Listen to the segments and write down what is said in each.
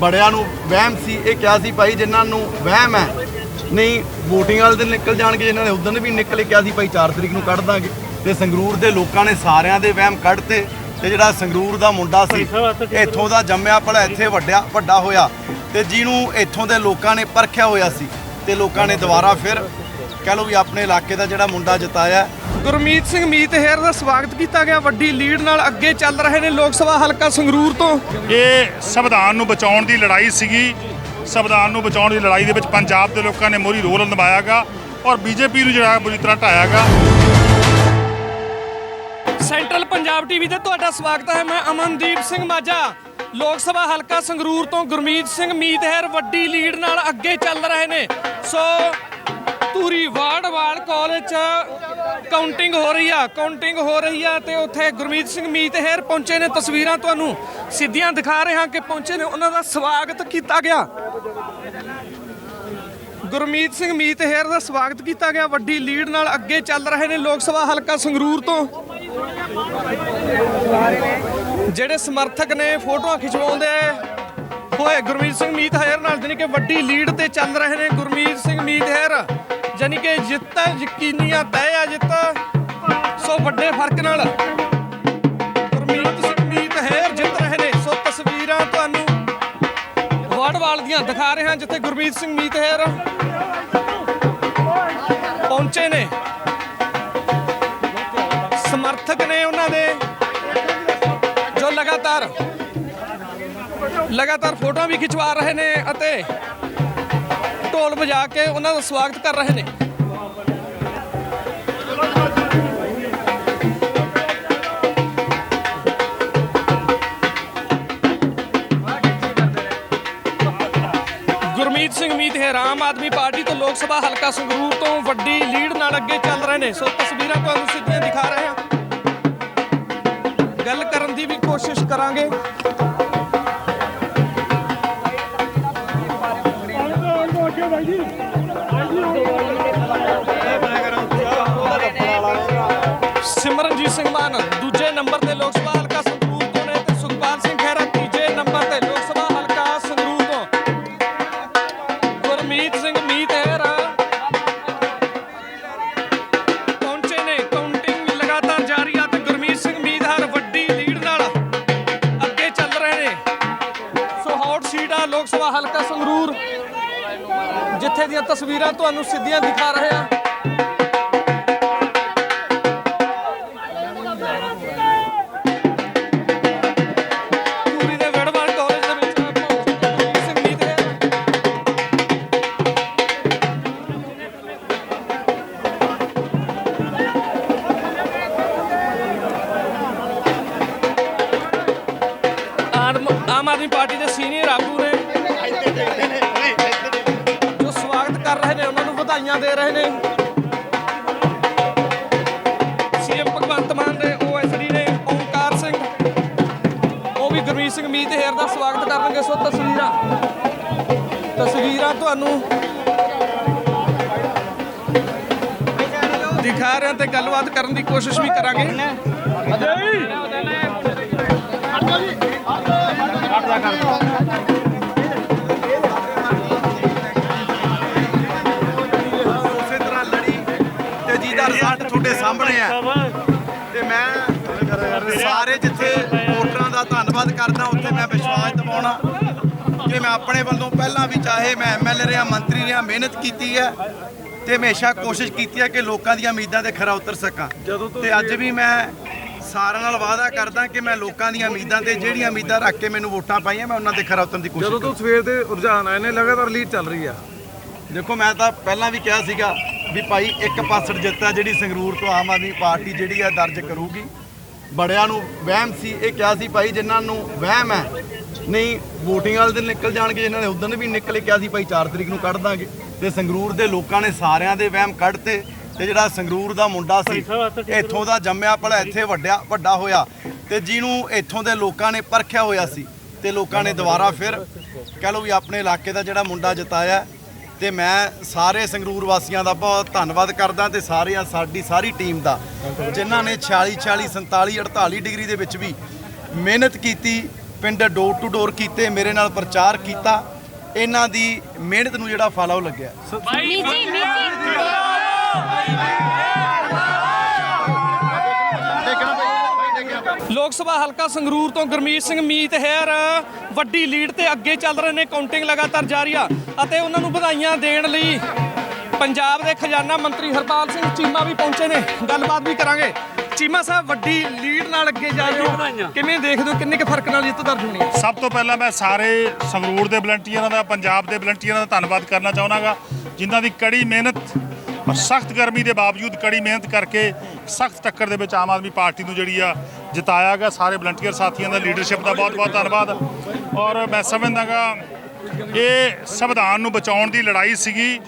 ਬੜਿਆਂ ਨੂੰ ਵਹਿਮ ਸੀ ਇਹ ਕਿਹਾ ਸੀ ਭਾਈ ਜਿਨ੍ਹਾਂ ਨੂੰ ਵਹਿਮ ਹੈ ਨਹੀਂ VOTING ਵਾਲੇ ਦਿਨ ਨਿਕਲ ਜਾਣਗੇ ਜਿਨ੍ਹਾਂ ਨੇ ਉਦੋਂ ਵੀ ਨਿਕਲੇ ਕਿਹਾ ਸੀ ਭਾਈ 4 ਤਰੀਕ ਨੂੰ ਕੱਢ ਦਾਂਗੇ। ਤੇ ਸੰਗਰੂਰ ਦੇ ਲੋਕਾਂ ਨੇ ਸਾਰਿਆਂ ਦੇ ਵਹਿਮ ਕੱਢਤੇ ਤੇ ਜਿਹੜਾ ਸੰਗਰੂਰ ਦਾ ਮੁੰਡਾ ਸੀ ਇੱਥੋਂ ਦਾ ਜੰਮਿਆ ਪੜਾ ਇੱਥੇ ਵੱਡਿਆ ਵੱਡਾ ਹੋਇਆ ਤੇ ਜਿਹਨੂੰ ਇੱਥੋਂ ਦੇ ਲੋਕਾਂ ਨੇ ਪਰਖਿਆ ਹੋਇਆ ਸੀ ਤੇ ਲੋਕਾਂ ਨੇ ਦੁਬਾਰਾ ਫਿਰ ਕਹਿ ਲਓ ਵੀ ਆਪਣੇ ਇਲਾਕੇ ਦਾ ਜਿਹੜਾ ਮੁੰਡਾ ਜਿਤਾਇਆ ਗੁਰਮੀਤ ਸਿੰਘ ਮੀਤ ਹੇਰ ਦਾ ਸਵਾਗਤ ਕੀਤਾ ਗਿਆ। ਵੱਡੀ ਲੀਡ ਨਾਲ ਅੱਗੇ ਚੱਲ ਰਹੇ ਨੇ ਲੋਕ ਸਭਾ ਹਲਕਾ ਸੰਗਰੂਰ ਤੋਂ। ਇਹ ਸੰਵਿਧਾਨ ਨੂੰ ਬਚਾਉਣ ਦੀ ਲੜਾਈ ਸੀਗੀ। ਸੰਵਿਧਾਨ ਨੂੰ ਬਚਾਉਣ ਦੀ ਲੜਾਈ ਦੇ ਵਿੱਚ ਪੰਜਾਬ ਦੇ ਲੋਕਾਂ ਨੇ ਮੋਰੀ ਰੋਲ ਨਿਭਾਇਆਗਾ ਔਰ ਬੀਜੇਪੀ ਨੂੰ ਜਿਹੜਾ ਬੁਰੀ ਤਰ੍ਹਾਂ ਢਾਇਆਗਾ। ਸੈਂਟਰਲ ਪੰਜਾਬ ਟੀਵੀ ਤੇ ਤੁਹਾਡਾ ਸਵਾਗਤ ਹੈ। ਮੈਂ ਅਮਨਦੀਪ ਸਿੰਘ ਮਾਝਾ। ਲੋਕ ਸਭਾ ਹਲਕਾ ਸੰਗਰੂਰ ਤੋਂ ਗੁਰਮੀਤ ਸਿੰਘ ਮੀਤ ਹੇਰ ਵੱਡੀ ਲੀਡ ਨਾਲ ਅੱਗੇ ਚੱਲ ਰਹੇ ਨੇ। ਸੋ ਧੂਰੀ ਵਾਰਡਵਾਲ ਕਾਲਜ ਚ ਕਾਊਂਟਿੰਗ ਹੋ ਰਹੀ ਆ ਕਾਊਂਟਿੰਗ ਹੋ ਰਹੀ ਆ ਤੇ ਉੱਥੇ ਗੁਰਮੀਤ ਸਿੰਘ ਮੀਤਹੇਰ ਪਹੁੰਚੇ ਨੇ। ਤਸਵੀਰਾਂ ਤੁਹਾਨੂੰ ਸਿੱਧੀਆਂ ਦਿਖਾ ਰਹੇ ਹਾਂ ਕਿ ਪਹੁੰਚੇ ਨੇ। ਉਹਨਾਂ ਦਾ ਸਵਾਗਤ ਕੀਤਾ ਗਿਆ। ਗੁਰਮੀਤ ਸਿੰਘ ਮੀਤਹੇਰ ਦਾ ਸਵਾਗਤ ਕੀਤਾ ਗਿਆ। ਵੱਡੀ ਲੀਡ ਨਾਲ ਅੱਗੇ ਚੱਲ ਰਹੇ ਨੇ ਲੋਕ ਸਭਾ ਹਲਕਾ ਸੰਗਰੂਰ ਤੋਂ। ਜਿਹੜੇ ਸਮਰਥਕ ਨੇ ਫੋਟੋਆਂ ਖਿਚਵਾਉਂਦੇ ਹੋਏ ਗੁਰਮੀਤ ਸਿੰਘ ਮੀਤਹੇਰ ਨਾਲ, ਜਾਣੀ ਕਿ ਵੱਡੀ ਲੀਡ ਤੇ ਚੱਲ ਰਹੇ ਨੇ ਗੁਰਮੀਤ ਸਿੰਘ ਮੀਤ ਹੇਰ ਜਾਣੀ ਕਿ ਜਿੱਤ ਯਕੀਨੀਆਂ ਤੈਅ ਆ ਜਿੱਤ। ਸੋ ਵੱਡੇ ਫ਼ਰਕ ਨਾਲ ਗੁਰਮੀਤ ਸਿੰਘ ਮੀਤ ਹੇਰ ਜਿੱਤ ਰਹੇ ਨੇ। ਸੋ ਤਸਵੀਰਾਂ ਤੁਹਾਨੂੰ ਵਾਰਡਵਾਲ ਦੀਆਂ ਦਿਖਾ ਰਹੇ ਹਾਂ, ਜਿੱਥੇ ਗੁਰਮੀਤ ਸਿੰਘ ਮੀਤ ਹੇਰ ਪਹੁੰਚੇ ਨੇ। ਸਮਰਥਕ ਨੇ ਉਹਨਾਂ ਦੇ, ਜੋ ਲਗਾਤਾਰ ਲਗਾਤਾਰ ਫੋਟੋਆਂ ਵੀ ਖਿਚਵਾ ਰਹੇ ਨੇ ਅਤੇ ਢੋਲ ਵਜਾ ਕੇ ਉਹਨਾਂ ਦਾ ਸਵਾਗਤ ਕਰ ਰਹੇ ਨੇ। ਗੁਰਮੀਤ ਸਿੰਘ ਮੀਤ ਹੈ ਆਮ ਆਦਮੀ ਪਾਰਟੀ ਤੋਂ ਲੋਕ ਸਭਾ ਹਲਕਾ ਸੰਗਰੂਰ ਤੋਂ ਵੱਡੀ ਲੀਡ ਨਾਲ ਅੱਗੇ ਚੱਲ ਰਹੇ ਨੇ। ਸੋ ਤਸਵੀਰਾਂ ਤੁਹਾਨੂੰ ਸਿੱਧੀਆਂ ਦਿਖਾ ਰਹੇ ਹਾਂ। ਗੱਲ ਕਰਨ ਦੀ ਵੀ ਕੋਸ਼ਿਸ਼ ਕਰਾਂਗੇ। ਸਿਮਰਨਜੀਤ ਦੂਜੇ ਨੰਬਰ ਤੇ ਲੋਕ ਸਭਾ ਹਲਕਾ ਸੰਗਰੂਰ ਤੋਂ ਨੇ ਤੇ ਸੁਖਪਾਲ ਸਿੰਘ ਖਹਿਰਾ ਤੀਜੇ ਨੰਬਰ ਤੇ ਲੋਕ ਸਭਾ ਹਲਕਾ ਸੰਗਰੂਰ ਤੋਂ। ਗੁਰਮੀਤ ਸਿੰਘ ਮੀਤ ਹੈਰਾ। ਪਹੁੰਚੇ ਨੇ ਕਾਊਂਟਿੰਗ ਲਗਾਤਾਰ ਜਾਰੀ ਆ ਤੇ ਗੁਰਮੀਤ ਸਿੰਘ ਮੀਤ ਹਰ ਵੱਡੀ ਲੀਡ ਨਾਲ ਅੱਗੇ ਚੱਲ ਰਹੇ ਨੇ। ਸੋ ਹੌਟ ਸੀਟ ਆ ਲੋਕ ਸਭਾ ਹਲਕਾ ਸੰਗਰੂਰ, ਜਿੱਥੇ ਦੀਆਂ ਤਸਵੀਰਾਂ ਤੁਹਾਨੂੰ ਸਿੱਧੀਆਂ ਦਿਖਾ ਰਹੇ ਆ। ਆਦਮੀ ਪਾਰਟੀ ਦੇ ਸੀਨੀਅਰ ਆਗੂ ਨੇ। ਜੋ ਸਵਾਗਤ ਕਰ ਰਹੇ ਨੇ, ਉਹਨਾਂ ਨੂੰ ਵਧਾਈਆਂ ਦੇ ਰਹੇ ਨੇ। ਸੀਐਮ ਭਗਵੰਤ ਮਾਨ ਦੇ ਓਐਸਡੀ ਨੇ, ਓਮਕਾਰ ਸਿੰਘ। ਉਹ ਵੀ ਗੁਰਮੀਤ ਸਿੰਘ ਮੀਤ ਹੇਰ ਦਾ ਸਵਾਗਤ ਕਰਨਗੇ। ਸੋ ਤਸਵੀਰਾਂ ਤਸਵੀਰਾਂ ਤੁਹਾਨੂੰ ਦਿਖਾ ਰਹੇ ਤੇ ਗੱਲਬਾਤ ਕਰਨ ਦੀ ਕੋਸ਼ਿਸ਼ ਵੀ ਕਰਾਂਗੇ। ਉਸੇ ਤਰ੍ਹਾਂ ਲੜੀ ਤੇ ਜਿਹਦਾ ਰਿਜ਼ਲਟ ਤੁਹਾਡੇ ਸਾਹਮਣੇ ਆ। ਤੇ ਮੈਂ ਸਾਰੇ ਜਿੱਥੇ ਵੋਟਰਾਂ ਦਾ ਧੰਨਵਾਦ ਕਰਦਾ ਉੱਥੇ ਮੈਂ ਵਿਸ਼ਵਾਸ ਦਿਵਾਉਣਾ ਕਿ ਮੈਂ ਆਪਣੇ ਵੱਲੋਂ ਪਹਿਲਾਂ ਵੀ ਚਾਹੇ ਮੈਂ ਐਮਐਲਏ ਰਿਹਾ ਮੰਤਰੀ ਰਿਹਾ ਮਿਹਨਤ ਕੀਤੀ ਹੈ ਤੇ ਹਮੇਸ਼ਾ ਕੋਸ਼ਿਸ਼ ਕੀਤੀ ਹੈ ਕਿ ਲੋਕਾਂ ਦੀਆਂ ਉਮੀਦਾਂ ਤੇ ਖਰਾ ਉਤਰ ਸਕਾਂ। ਤੇ ਅੱਜ ਵੀ ਮੈਂ ਸਾਰਿਆਂ ਨਾਲ ਵਾਅਦਾ ਕਰਦਾ ਕਿ ਮੈਂ ਲੋਕਾਂ ਦੀਆਂ ਉਮੀਦਾਂ ਤੇ ਜਿਹੜੀਆਂ ਉਮੀਦਾਂ ਰੱਖ ਕੇ ਮੈਨੂੰ ਵੋਟਾਂ ਪਾਈਆਂ ਮੈਂ ਉਹਨਾਂ ਤੇ ਖਰਾ ਉਤਰਨ ਦੀ ਕੋਸ਼ਿਸ਼ ਜਦੋਂ ਤੋਂ ਸਵੇਰ ਦੇ ਰੁਝਾਨ ਆਏ ਨੇ ਲਗਾਤਾਰ ਲੀਡ ਚੱਲ ਰਹੀ ਆ। ਦੇਖੋ ਮੈਂ ਤਾਂ ਪਹਿਲਾਂ ਵੀ ਕਿਹਾ ਸੀਗਾ ਵੀ ਭਾਈ ਇੱਕ ਪਾਸੜ ਜਿੱਤ ਜਿਹੜੀ ਸੰਗਰੂਰ ਤੋਂ ਆਮ ਆਦਮੀ ਪਾਰਟੀ ਜਿਹੜੀ ਹੈ ਦਰਜ ਕਰੂਗੀ। ਬੜਿਆਂ ਨੂੰ ਵਹਿਮ ਸੀ ਇਹ ਕਿਹਾ ਸੀ ਭਾਈ ਜਿਨ੍ਹਾਂ ਨੂੰ ਵਹਿਮ ਹੈ ਨਹੀਂ VOTING ਵਾਲੇ ਦਿਨ ਨਿਕਲ ਜਾਣਗੇ ਜਿਨ੍ਹਾਂ ਨੇ ਉਦੋਂ ਵੀ ਨਿਕਲੇ ਕਿਹਾ ਸੀ ਭਾਈ 4 ਤਰੀਕ ਨੂੰ ਕੱਢ ਦਾਂਗੇ। ਤੇ ਸੰਗਰੂਰ ਦੇ ਲੋਕਾਂ ਨੇ ਸਾਰਿਆਂ ਦੇ ਵਹਿਮ ਕੱਢਤੇ। ਤੇ ਜਿਹੜਾ ਸੰਗਰੂਰ ਦਾ ਮੁੰਡਾ ਸੀ ਇੱਥੋਂ ਦਾ ਜੰਮਿਆ ਪੜਾ ਇੱਥੇ ਵੱਡਿਆ ਵੱਡਾ ਹੋਇਆ ਤੇ ਜਿਹਨੂੰ ਇੱਥੋਂ ਦੇ ਲੋਕਾਂ ਨੇ ਪਰਖਿਆ ਹੋਇਆ ਸੀ ਤੇ ਲੋਕਾਂ ਨੇ ਦੁਬਾਰਾ ਫਿਰ ਕਹਿ ਲਓ ਵੀ ਆਪਣੇ ਇਲਾਕੇ ਦਾ ਜਿਹੜਾ ਮੁੰਡਾ ਜਿਤਾਇਆ ਤੇ ਮੈਂ ਸਾਰੇ ਸੰਗਰੂਰ ਵਾਸੀਆਂ ਦਾ ਬਹੁਤ ਧੰਨਵਾਦ ਕਰਦਾ ਤੇ ਸਾਰੇ ਆ ਸਾਡੀ ਸਾਰੀ ਟੀਮ ਦਾ ਜਿਨ੍ਹਾਂ ਨੇ 46 46 47 48 ਡਿਗਰੀ ਦੇ ਵਿੱਚ ਵੀ ਮਿਹਨਤ ਕੀਤੀ ਪਿੰਡ ਡੋਰ ਟੂ ਡੋਰ ਕੀਤੇ ਮੇਰੇ ਨਾਲ ਪ੍ਰਚਾਰ ਕੀਤਾ ਇਹਨਾਂ ਦੀ ਮਿਹਨਤ ਨੂੰ ਜਿਹੜਾ ਫਲ ਉਹ ਲੱਗਿਆ। ਲੋਕ ਸਭਾ ਹਲਕਾ ਸੰਗਰੂਰ ਤੋਂ ਗੁਰਮੀਤ ਸਿੰਘ ਮੀਤ ਹੈਰ ਵੱਡੀ ਲੀਡ ਤੇ ਅੱਗੇ ਚੱਲ ਰਹੇ ਨੇ ਕਾਊਂਟਿੰਗ ਲਗਾਤਾਰ ਜਾਰੀ ਆ ਅਤੇ ਉਹਨਾਂ ਨੂੰ ਵਧਾਈਆਂ ਦੇਣ ਲਈ ਪੰਜਾਬ ਦੇ ਖਜ਼ਾਨਾ ਮੰਤਰੀ ਹਰਪਾਲ ਸਿੰਘ ਚੀਮਾ ਵੀ ਪਹੁੰਚੇ ਨੇ। ਗੱਲਬਾਤ ਵੀ ਕਰਾਂਗੇ। ਚੀਮਾ ਸਾਹਿਬ ਵੱਡੀ ਲੀਡ ਨਾਲ ਅੱਗੇ ਜਾ ਰਹੇ ਹੋ। ਕਿਵੇਂ ਦੇਖਦੇ ਹੋ? ਕਿੰਨੇ ਕੁ ਫ਼ਰਕ ਨਾਲ ਜਿੱਤ ਦਰਜ ਹੋਣੀ ਹੈ? ਸਭ ਤੋਂ ਪਹਿਲਾਂ ਮੈਂ ਸਾਰੇ ਸੰਗਰੂਰ ਦੇ ਵਲੰਟੀਅਰਾਂ ਦਾ ਪੰਜਾਬ ਦੇ ਵਲੰਟੀਅਰਾਂ ਦਾ ਧੰਨਵਾਦ ਕਰਨਾ ਚਾਹੁੰਦਾਗਾ ਜਿਨ੍ਹਾਂ ਦੀ ਕੜੀ ਮਿਹਨਤ ਔਰ ਸਖਤ ਗਰਮੀ ਦੇ ਬਾਵਜੂਦ ਕੜੀ ਮਿਹਨਤ ਕਰਕੇ ਸਖਤ ਟੱਕਰ ਦੇ ਵਿੱਚ ਆਮ ਆਦਮੀ ਪਾਰਟੀ ਨੂੰ ਜਿਹੜੀ ਆ ਜਿਤਾਇਆ ਗਿਆ। ਸਾਰੇ ਵਲੰਟੀਅਰ ਸਾਥੀਆਂ ਦਾ ਲੀਡਰਸ਼ਿਪ ਦਾ ਬਹੁਤ-ਬਹੁਤ ਧੰਨਵਾਦ। ਔਰ ਮੈਂ ਸਮਝਦਾਗਾ ਇਹ ਸੰਵਿਧਾਨ ਨੂੰ ਬਚਾਉਣ ਦੀ ਲੜਾਈ ਸੀਗੀ।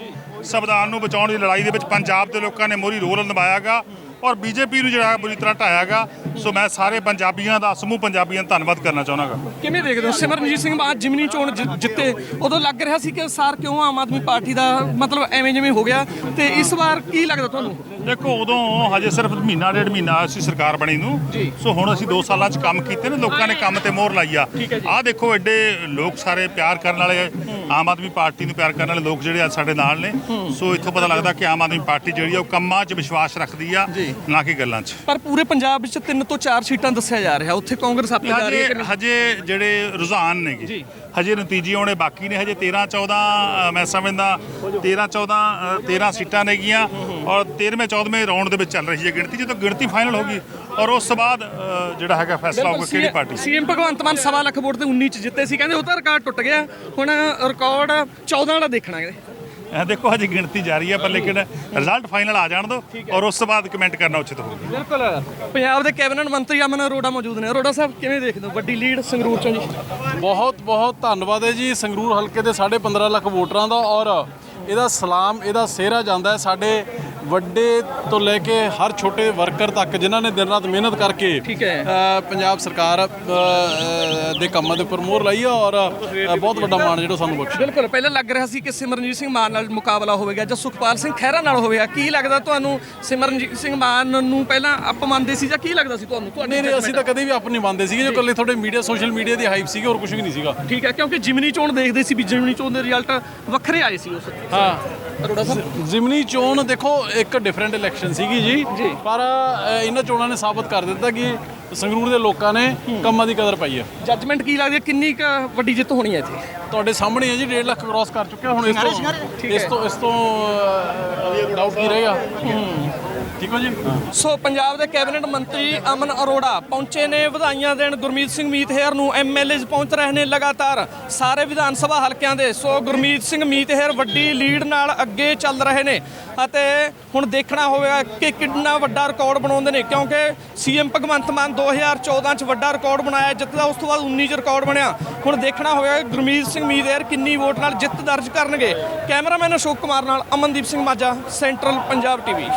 ਸੰਵਿਧਾਨ ਨੂੰ ਬਚਾਉਣ ਦੀ ਲੜਾਈ ਦੇ ਵਿੱਚ ਪੰਜਾਬ ਦੇ ਲੋਕਾਂ ਨੇ ਮੋਰੀ ਰੋਲ ਨਿਭਾਇਆਗਾ ਔਰ ਬੀਜੇਪੀ ਨੂੰ ਜਿਹੜਾ ਬੁਰੀ ਤਰ੍ਹਾਂ ਢਾਇਆਗਾ ਸੋ ਮੈਂ ਸਾਰੇ ਪੰਜਾਬੀਆਂ ਦਾ ਸਮੂਹ ਪੰਜਾਬੀਆਂ ਦਾ ਧੰਨਵਾਦ ਕਰਨਾ ਚਾਹੁੰਦਾਗਾ ਕਿਵੇਂ ਦੇਖਦੇ ਹੋ? ਸਿਮਰਨਜੀਤ ਸਿੰਘ ਮਾਨ ਜਿਮਨੀ ਚੋਣ ਜਿੱਤੇ ਉਦੋਂ ਲੱਗ ਰਿਹਾ ਸੀ ਕਿ ਸਾਰ ਕਿਉਂ ਆਮ ਆਦਮੀ ਪਾਰਟੀ ਦਾ ਮਤਲਬ ਐਵੇਂ ਜਿਵੇਂ ਹੋ ਗਿਆ? ਤੇ ਇਸ ਵਾਰ ਕੀ ਲੱਗਦਾ ਤੁਹਾਨੂੰ? ਦੇਖੋ ਉਦੋਂ ਹਜੇ ਸਿਰਫ ਮਹੀਨਾ ਡੇਢ ਮਹੀਨਾ ਸੀ ਸਰਕਾਰ ਬਣੀ ਨੂੰ। ਸੋ ਹੁਣ ਅਸੀਂ 2 ਸਾਲਾਂ 'ਚ ਕੰਮ ਕੀਤੇ ਨੇ ਲੋਕਾਂ ਨੇ ਕੰਮ ਤੇ ਮੋਹਰ ਲਾਈ ਆ। ਆਹ ਦੇਖੋ ਐਡੇ ਲੋਕ ਸਾਰੇ ਪਿਆਰ ਕਰਨ ਵਾਲੇ ਆਮ ਆਦਮੀ ਪਾਰਟੀ ਨੂੰ ਪਿਆਰ ਕਰਨ ਵਾਲੇ ਲੋਕ ਜਿਹੜੇ ਅੱਜ ਸਾਡੇ ਨਾਲ ਨੇ। ਸੋ ਇੱਥੋਂ ਪਤਾ ਲੱਗਦਾ ਕਿ ਆਮ ਆਦਮੀ ਪਾਰਟੀ ਜਿਹੜੀ ਆ ਉਹ ਕੰਮਾਂ 'ਚ ਵਿਸ਼ਵਾਸ ਰੱਖਦੀ ਆ। ਨਾ ਕਿ ਗੱਲਾਂ 'ਚ। ਪਰ ਪੂਰੇ ਪੰਜਾਬ ਵਿੱਚ ਤਿੰਨ ਤੋਂ ਚਾਰ ਸੀਟਾਂ ਦੱਸਿਆ ਜਾ ਰਿਹਾ। ਉੱਥੇ ਕਾਂਗਰਸ ਆਪੇ ਜਾ ਰਹੀ ਹੈ ਹਜੇ ਨਹੀਂ? ਹਜੇ ਜਿਹੜੇ ਰੁਝਾਨ ਨੇਗੇ ਹਜੇ ਨਤੀਜੇ ਆਉਣੇ ਬਾਕੀ ਨੇ। ਹਜੇ 13 14 ਅ, ਮੈਂ ਸਮਝਦਾ 13 14 ਅ, 13 ਸੀਟਾਂ ਨੇਗੀਆਂ ਔਰ 13ਵੇਂ 14ਵੇਂ ਰਾਉਂਡ ਦੇ ਵਿੱਚ ਚੱਲ ਰਹੀ ਹੈ ਗਿਣਤੀ। ਜਦੋਂ ਗਿਣਤੀ ਫਾਈਨਲ ਹੋ ਗਈ ਔਰ ਉਸ ਤੋਂ ਬਾਅਦ ਜਿਹੜਾ ਹੈਗਾ ਫੈਸਲਾ ਹੋਊਗਾ ਕਿਹੜੀ ਪਾਰਟੀ? ਸੀਐਮ ਭਗਵੰਤ ਮਾਨ ਸਵਾ ਲੱਖ ਵੋਟ ਤੇ 19 ਚ ਜਿੱਤੇ ਸੀ। ਕਹਿੰਦੇ ਉਹ ਤਾਂ ਰਿਕਾਰਡ ਟੁੱਟ ਗਿਆ। ਹੁਣ ਰਿਕਾਰਡ 14 ਵਾਲਾ ਦੇਖਣਾ ਹੈ। ਇਹ ਦੇਖੋ ਹਜੇ ਗਿਣਤੀ ਜਾਰੀ ਹੈ ਪਰ ਲੇਕਿਨ ਰਿਜ਼ਲਟ ਫਾਈਨਲ ਆ ਜਾਣ ਦਿਓ ਔਰ ਉਸ ਤੋਂ ਬਾਅਦ ਕਮੈਂਟ ਕਰਨਾ ਉਚਿਤ ਹੋਊਗਾ। ਬਿਲਕੁਲ। ਪੰਜਾਬ ਦੇ ਕੈਬਨਿਟ ਮੰਤਰੀ ਅਮਨ ਅਰੋੜਾ ਮੌਜੂਦ ਨੇ। ਅਰੋੜਾ ਸਾਹਿਬ ਕਿਵੇਂ ਦੇਖਦੇ ਹੋ? ਵੱਡੀ ਲੀਡ ਸੰਗਰੂਰ ਚੋਂ ਜੀ। ਬਹੁਤ ਬਹੁਤ ਧੰਨਵਾਦ ਹੈ ਜੀ। ਸੰਗਰੂਰ ਹਲਕੇ ਦੇ 15.5 ਲੱਖ ਵੋਟਰਾਂ ਦਾ ਔਰ ਇਹਦਾ ਸਲਾਮ ਇਹਦਾ ਸਿਹਰਾ ਜਾਂਦਾ ਹੈ। ਸਾਡੇ ਵੱਡੇ ਤੋਂ ਲੈ ਕੇ ਹਰ ਛੋਟੇ ਵਰਕਰ ਤੱਕ ਜਿਨ੍ਹਾਂ ਨੇ ਦਿਨ ਰਾਤ ਮਿਹਨਤ ਕਰਕੇ ਠੀਕ ਹੈ। ਅ, ਪੰਜਾਬ ਸਰਕਾਰ ਦੇ ਕੰਮਾਂ ਦੇ ਉੱਪਰ ਮੋਹਰ ਲਾਈ ਹੈ ਔਰ ਬਹੁਤ ਵੱਡਾ ਮਾਣ ਜਿਹੜਾ ਸਾਨੂੰ ਬਖਸ਼ਿਆ। ਬਿਲਕੁਲ ਪਹਿਲਾਂ ਲੱਗ ਰਿਹਾ ਸੀ ਕਿ ਸਿਮਰਨਜੀਤ ਸਿੰਘ ਮਾਨ ਨਾਲ ਮੁਕਾਬਲਾ ਹੋਵੇਗਾ ਜਾਂ ਸੁਖਪਾਲ ਸਿੰਘ ਖਹਿਰਾ ਨਾਲ ਹੋਵੇਗਾ। ਕੀ ਲੱਗਦਾ ਤੁਹਾਨੂੰ ਸਿਮਰਨਜੀਤ ਸਿੰਘ ਮਾਨ ਨੂੰ ਪਹਿਲਾਂ ਅਪ ਮੰਨਦੇ ਸੀ ਜਾਂ ਕੀ ਲੱਗਦਾ ਸੀ ਤੁਹਾਨੂੰ? ਤੁਹਾਡੀ ਨਹੀਂ ਅਸੀਂ ਤਾਂ ਕਦੇ ਵੀ ਆਪਣੀ ਮੰਨਦੇ ਸੀਗੇ ਜੋ ਇਕੱਲੇ ਤੁਹਾਡੇ ਮੀਡੀਆ ਸੋਸ਼ਲ ਮੀਡੀਆ ਦੀ ਹਾਈਪ ਸੀਗੀ ਹੋਰ ਕੁਝ ਵੀ ਨਹੀਂ ਸੀਗਾ। ਠੀਕ ਹੈ ਕਿਉਂਕਿ ਜਿਮਨੀ ਚੋਣ ਦੇਖਦੇ ਸੀ ਵੀ ਜਿਮਨੀ ਚੋਣ ਦੇ ਰਿਜ਼ਲਟ ਵੱਖਰੇ ਆਏ ਸੀ ਉਸ ਹਾਂ। ਅਰੋੜਾ ਸਾਹਿਬ ਜ਼ਿਮਨੀ ਚੋਣ ਦੇਖੋ ਇੱਕ ਡਿਫਰੈਂਟ ਇਲੈਕਸ਼ਨ ਸੀਗੀ ਜੀ। ਪਰ ਇਹਨਾਂ ਚੋਣਾਂ ਨੇ ਸਾਬਤ ਕਰ ਦਿੱਤਾ ਕਿ ਸੰਗਰੂਰ ਦੇ ਲੋਕਾਂ ਨੇ ਕੰਮਾਂ ਦੀ ਕਦਰ ਪਾਈ ਹੈ ਜੱਜਮੈਂਟ ਕੀ ਲੱਗਦੀ ਹੈ? ਕਿੰਨੀ ਕੁ ਵੱਡੀ ਜਿੱਤ ਹੋਣੀ ਹੈ ਇੱਥੇ? ਤੁਹਾਡੇ ਸਾਹਮਣੇ ਹੈ ਜੀ 1.5 ਲੱਖ ਕ੍ਰਾਸ ਕਰ ਚੁੱਕਿਆ ਹੁਣ ਇਸ ਤੋਂ ਇਸ ਤੋਂ ਇਸ ਤੋਂ ਡਾਊਟ ਕੀ ਰਹੇਗਾ? ਠੀਕ ਹੋ ਜੀ? ਸੋ ਪੰਜਾਬ ਦੇ ਕੈਬਨਿਟ ਮੰਤਰੀ ਅਮਨ ਅਰੋੜਾ ਪਹੁੰਚੇ ਨੇ ਵਧਾਈਆਂ ਦੇਣ ਗੁਰਮੀਤ ਸਿੰਘ ਮੀਤਹੇਰ ਨੂੰ ਐਮਐਲਏਜ਼ ਪਹੁੰਚ ਰਹੇ ਨੇ ਲਗਾਤਾਰ ਸਾਰੇ ਵਿਧਾਨ ਸਭਾ ਹਲਕਿਆਂ ਦੇ। ਸੋ ਗੁਰਮੀਤ ਸਿੰਘ ਮੀਤਹੇਰ ਵੱਡੀ ਲੀਡ ਨਾਲ ਅੱਗੇ ਚੱਲ ਰਹੇ ਨੇ ਅਤੇ ਹੁਣ ਦੇਖਣਾ ਹੋਵੇਗਾ ਕਿ ਕਿੰਨਾ ਵੱਡਾ ਰਿਕਾਰਡ ਬਣਾਉਂਦੇ ਨੇ ਕਿਉਂਕਿ ਸੀਐਮ ਭਗਵੰਤ ਮਾਨ 2014 ਚ ਵੱਡਾ ਰਿਕਾਰਡ ਬਣਾਇਆ ਜਿੱਤ ਦਾ ਉਸ ਤੋਂ ਬਾਅਦ 19 ਚ ਰਿਕਾਰਡ ਬਣਿਆ। ਹੁਣ ਦੇਖਣਾ ਹੋਵੇਗਾ ਗੁਰਮੀਤ ਸਿੰਘ ਮੀਤਹੇਰ ਕਿੰਨੀ ਵੋਟ ਨਾਲ ਜਿੱਤ ਦਰਜ ਕਰਨਗੇ। ਕੈਮਰਾਮੈਨ ਅਸ਼ੋਕ ਕੁਮਾਰ ਨਾਲ ਅਮਨਦੀਪ ਸਿੰਘ ਮਾਝਾ ਸੈਂਟਰਲ ਪੰਜਾਬ ਟੀਵੀ।